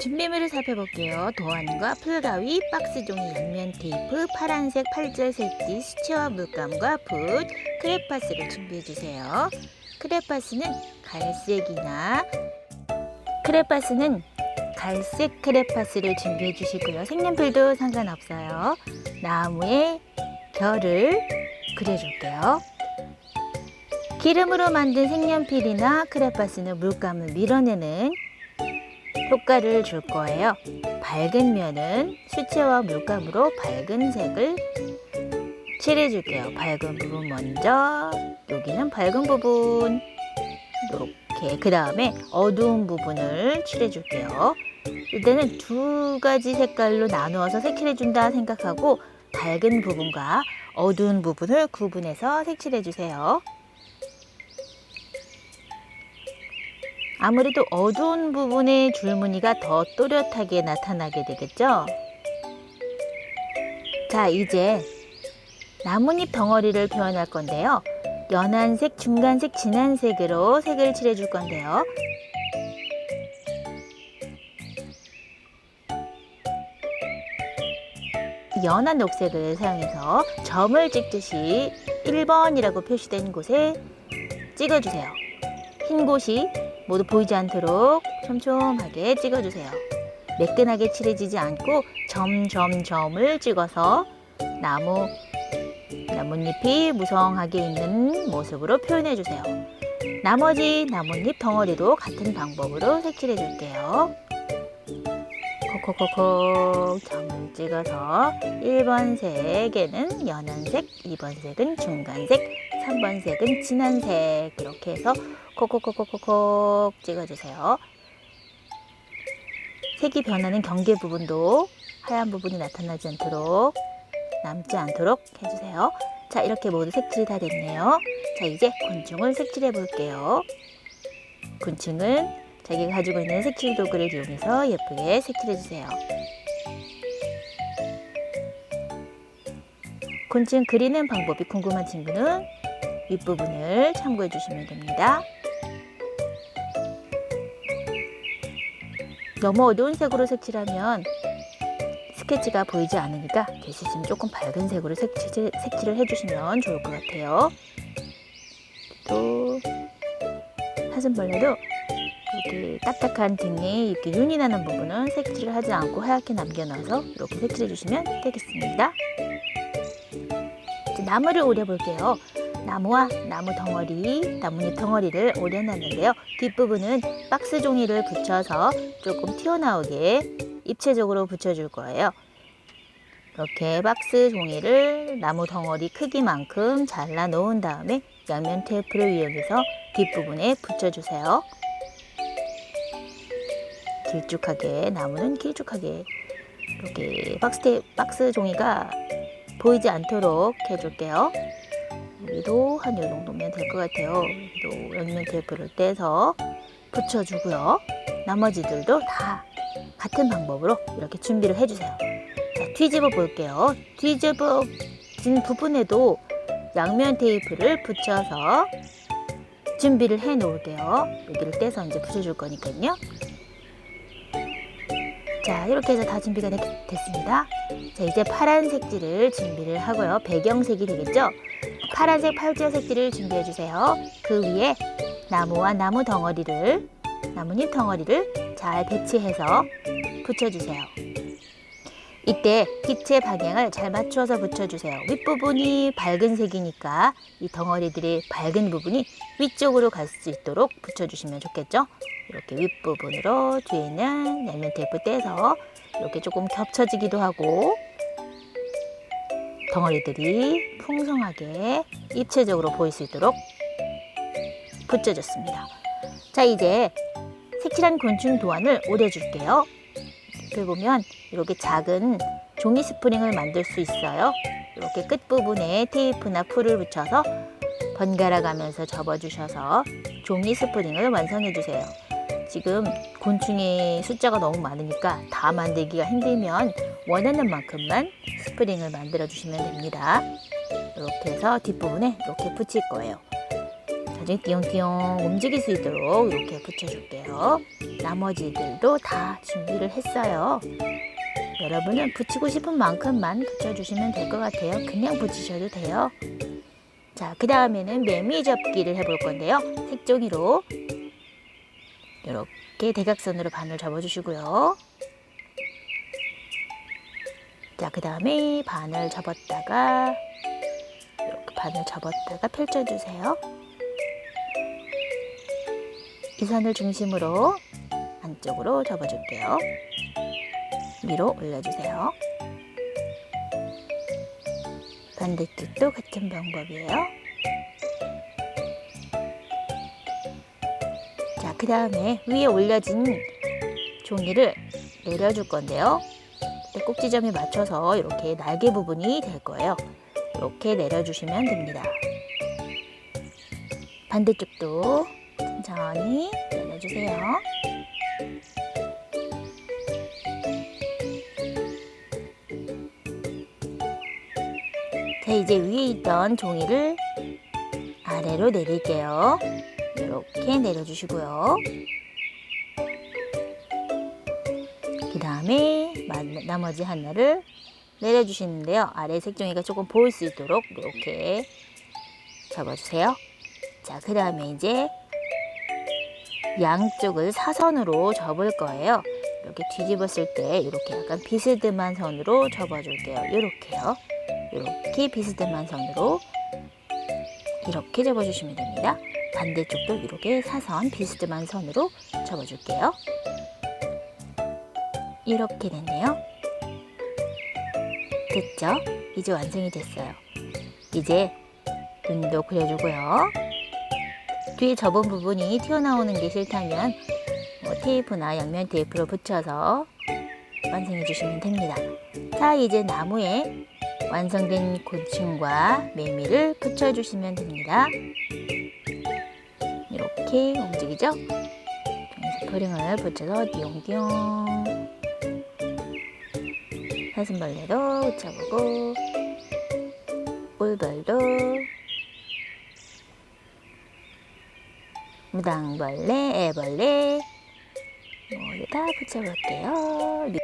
준비물을 살펴볼게요. 도안과 풀가위, 박스 종이, 양면 테이프, 파란색 팔절 색지, 수채화 물감과 붓, 크레파스를 준비해 주세요. 크레파스는 갈색이나 크레파스는 갈색 크레파스를 준비해 주시고요. 색연필도 상관없어요. 나무에 결을 그려줄게요. 기름으로 만든 색연필이나 크레파스는 물감을 밀어내는 효과를 줄 거예요. 밝은 면은 수채화 물감으로 밝은 색을 칠해줄게요. 밝은 부분 먼저, 여기는 밝은 부분, 이렇게 그 다음에 어두운 부분을 칠해줄게요. 이때는 두 가지 색깔로 나누어서 색칠해준다 생각하고 밝은 부분과 어두운 부분을 구분해서 색칠해주세요. 아무래도 어두운 부분의 줄무늬가 더 또렷하게 나타나게 되겠죠? 자, 이제 나뭇잎 덩어리를 표현할 건데요. 연한색, 중간색, 진한색으로 색을 칠해줄 건데요. 연한 녹색을 사용해서 점을 찍듯이 1번이라고 표시된 곳에 찍어주세요. 흰 곳이 모두 보이지 않도록 촘촘하게 찍어주세요. 매끈하게 칠해지지 않고 점점점을 찍어서 나무 나뭇잎이 무성하게 있는 모습으로 표현해 주세요. 나머지 나뭇잎 덩어리도 같은 방법으로 색칠해 줄게요. 콕콕콕콕 점을 찍어서 1번 색에는 연한 색, 2번 색은 중간색, 3번 색은 진한 색 이렇게 해서 콕콕콕콕콕 찍어주세요. 색이 변하는 경계 부분도 하얀 부분이 나타나지 않도록 남지 않도록 해주세요. 자 이렇게 모두 색칠이 다 됐네요. 자 이제 곤충을 색칠해 볼게요. 곤충은 자기가 가지고 있는 색칠 도구를 이용해서 예쁘게 색칠해 주세요. 곤충 그리는 방법이 궁금한 친구는 윗부분을 참고해 주시면 됩니다. 너무 어두운 색으로 색칠하면 스케치가 보이지 않으니까 대신 조금 밝은 색으로 색칠, 색칠을 해주시면 좋을 것 같아요. 또 사슴벌레도 이렇게 딱딱한 등에 이렇게 윤이 나는 부분은 색칠을 하지 않고 하얗게 남겨놔서 이렇게 색칠해 주시면 되겠습니다. 이제 나무를 오려볼게요. 나무와 나무 덩어리, 나뭇잎 덩어리를 오려놨는데요. 뒷부분은 박스 종이를 붙여서 조금 튀어나오게 입체적으로 붙여줄 거예요. 이렇게 박스 종이를 나무 덩어리 크기만큼 잘라 놓은 다음에 양면 테이프를 이용해서 뒷부분에 붙여주세요. 길쭉하게, 나무는 길쭉하게 이렇게 박스, 테, 박스 종이가 보이지 않도록 해줄게요. 여기도 한이 정도면 될 것 같아요. 여기도 양면 테이프를 떼서 붙여주고요. 나머지들도 다 같은 방법으로 이렇게 준비를 해주세요. 자, 뒤집어 볼게요. 뒤집어진 부분에도 양면 테이프를 붙여서 준비를 해 놓을게요. 여기를 떼서 이제 붙여줄 거니까요. 자, 이렇게 해서 다 준비가 됐, 됐습니다. 자, 이제 파란 색지를 준비를 하고요. 배경색이 되겠죠? 파란색 팔찌 색지를 준비해 주세요. 그 위에 나무와 나무 덩어리를, 나뭇잎 덩어리를 잘 배치해서 붙여주세요. 이때 빛의 방향을 잘 맞춰서 붙여주세요. 윗부분이 밝은 색이니까 이 덩어리들의 밝은 부분이 위쪽으로 갈 수 있도록 붙여주시면 좋겠죠? 이렇게 윗부분으로 뒤에 있는 양면 테이프 떼서 이렇게 조금 겹쳐지기도 하고 덩어리들이 풍성하게 입체적으로 보일 수 있도록 붙여줬습니다. 자, 이제 색칠한 곤충 도안을 오려줄게요. 옆에 보면 이렇게 작은 종이 스프링을 만들 수 있어요. 이렇게 끝부분에 테이프나 풀을 붙여서 번갈아 가면서 접어주셔서 종이 스프링을 완성해 주세요. 지금 곤충의 숫자가 너무 많으니까 다 만들기가 힘들면 원하는 만큼만 스프링을 만들어 주시면 됩니다. 이렇게 해서 뒷부분에 이렇게 붙일 거예요. 자, 나중에 띠용띠용 움직일 수 있도록 이렇게 붙여줄게요. 나머지들도 다 준비를 했어요. 여러분은 붙이고 싶은 만큼만 붙여주시면 될 것 같아요. 그냥 붙이셔도 돼요. 자, 그 다음에는 매미 접기를 해볼 건데요. 색종이로 이렇게 대각선으로 반을 접어주시고요. 자, 그 다음에 반을 접었다가 이렇게 반을 접었다가 펼쳐주세요. 이 선을 중심으로 안쪽으로 접어줄게요. 위로 올려주세요. 반대쪽도 같은 방법이에요. 그 다음에 위에 올려진 종이를 내려줄 건데요. 꼭지점에 맞춰서 이렇게 날개 부분이 될 거예요. 이렇게 내려주시면 됩니다. 반대쪽도 천천히 내려주세요. 자, 이제 위에 있던 종이를 아래로 내릴게요. 이렇게 내려주시고요. 그 다음에 나머지 하나를 내려주시는데요. 아래 색종이가 조금 보일 수 있도록 이렇게 접어주세요. 자, 그 다음에 이제 양쪽을 사선으로 접을 거예요. 이렇게 뒤집었을 때 이렇게 약간 비스듬한 선으로 접어줄게요. 이렇게요. 이렇게 비스듬한 선으로 이렇게 접어주시면 됩니다. 반대쪽도 이렇게 사선 비스듬한 선으로 접어줄게요. 이렇게 됐네요. 됐죠? 이제 완성이 됐어요. 이제 눈도 그려주고요. 뒤에 접은 부분이 튀어나오는 게 싫다면 뭐 테이프나 양면 테이프로 붙여서 완성해 주시면 됩니다. 자, 이제 나무에 완성된 곤충과 매미를 붙여주시면 됩니다. 이렇게 움직이죠? 스프링을 붙여서 띠용띠용 사슴벌레도 붙여보고 꿀벌도 무당벌레, 애벌레 모두 다 붙여볼게요.